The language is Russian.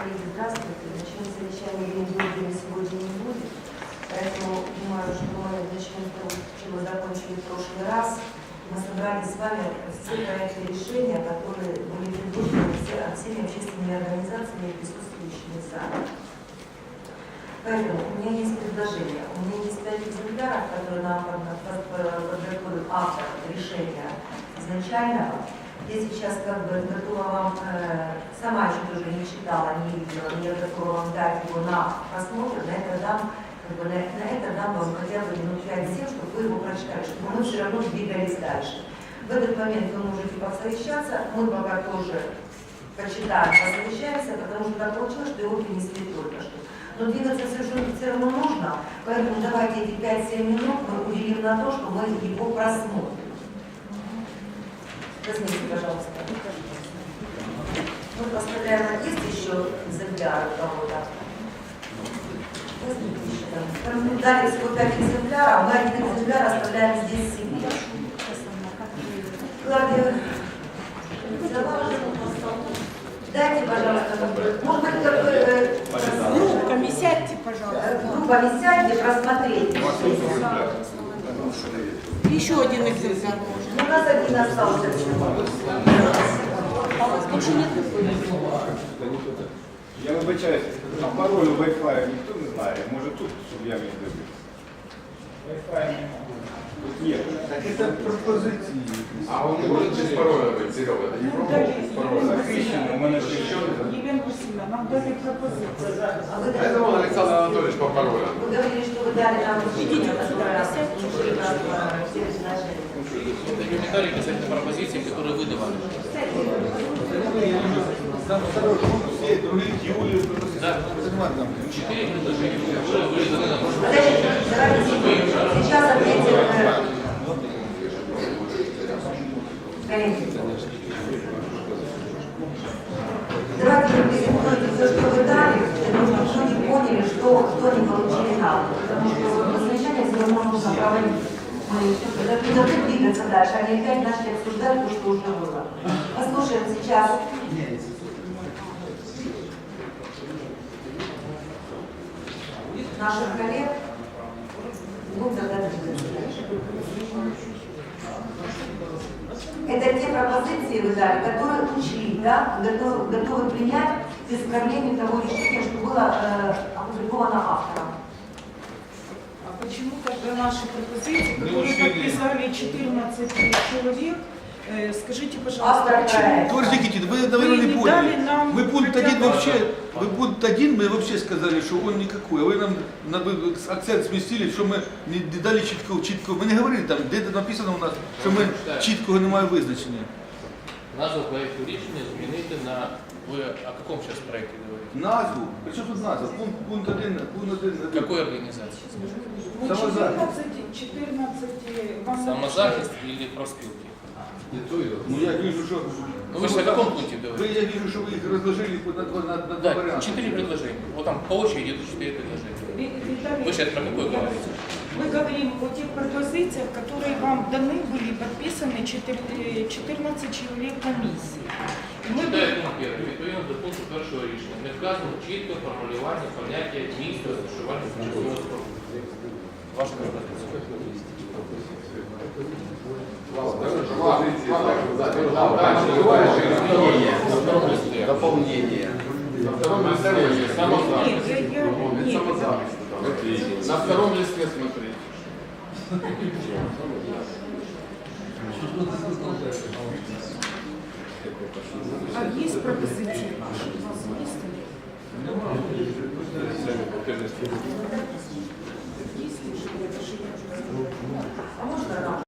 Коллеги, здравствуйте. Начнем совещание Ленинграда сегодня не будет. Поэтому думаю, что мы начнем того, с чего закончили в прошлый раз. Мы собрали с вами все проекты решения, которые были предложены все- всеми общественными организациями, присутствующими в. Поэтому у меня есть предложение. У меня есть пять экземпляров, которые нам под- под- подготовил автор решения изначального. Я сейчас как бы готова вам, э, сама еще тоже не читала, не видела, но я готова вам дать его на просмотр, на это дам, как бы на, на это дам вам хотя бы минут 5-7, чтобы вы его прочитали, чтобы мы все равно двигались дальше. В этот момент вы можете посовещаться, мы пока тоже почитаем, посовещаемся, потому что так получилось, что его принесли только что. Но двигаться совершенно все равно нужно, поэтому давайте эти 5-7 минут мы уделим на то, что мы его просмотрим. Возьмите, пожалуйста. Мы поставляем, а есть еще экземпляры у кого-то? Возьмите еще там. Мы дали всего 5 экземпляров, мы один экземпляр оставляем здесь себе. Клавдия? Дайте, пожалуйста, может быть, какой, э, Группками сядьте, пожалуйста. э, группами сядьте, просмотреть. Еще один экземпляр можно. Ну, У нас один остался всего. А у вас больше нет? Я вибачаюсь, а пароль у Wi-Fi ніхто не знає. Може тут, щоб я міг дивитися? Wi-Fi немає. Тут є. Это пропозиции. А он не может без пароля быть, Серега, это не пробовал без пароля. Захищено, у мене ж ще Елена Васильевна, нам дали пропозицию. А вы Это он, Александр Анатольевич, по паролю. Вы дали нам Идите, комментарии касательно пропозиций, которые вы давали. Там второй пункт, все другие Юлию, Да. Четыре предложения, сейчас ответим. э, Коллеги. Давайте презентуете все, что вы дали, потому что что они получили нам. Потому что равно нужно проводить. Мы не должны двигаться дальше, они опять начали обсуждать то, что уже было. Послушаем сейчас наших коллег. Это те пропозиции вы дали, которые учли, да, готовы, готовы принять с исправлением того решения, что было э, опубликовано автором. А почему тогда наши пропозиции, которые подписали 14 человек, э, скажите, пожалуйста, Автор почему? проекта. Товарищ Никитин, вы, наверное, Вы не не дали поняли. нам Мы пункт хотя один бы- вообще, вы пункт один мы вообще сказали, что он никакой. А вы нам на, вы акцент сместили, що ми не не дали чіткого, чіткого. Ми не говорили там, де це написано у нас, що ми чіткого немає визначення. Назву проекту рішення змінити на... Вы о каком сейчас проекте говорите? Назву, при чому тут назва? Пункт, пункт один, пункт один. Какой организации? Ну, Самозахист. 14, 14 вам Самозахист или профспилки? И то, и то. Ну я вижу, що... Ну вы же о каком пункте Ви, говорите? я вижу, що ви їх розложили на, два- на, на два Да, варіанти. четыре предложения. Вот там по очереди идут четыре предложения. Ви- Віталій, Вы сейчас про какой говорите? Мы говорим о тех пропозициях, которые вам даны были подписаны четыр- э, 14 человек комиссии. И мы Читаю пункт перший. Відповідно до пункту першого рішення. Не вказано чітко формулювання поняття місто розташування тимчасового строку. Ваша пропозиція. Дополнение. Дополнение. На втором листе Нет, самозахист. На втором листе смотри. а есть пропозиции ваши? У вас есть?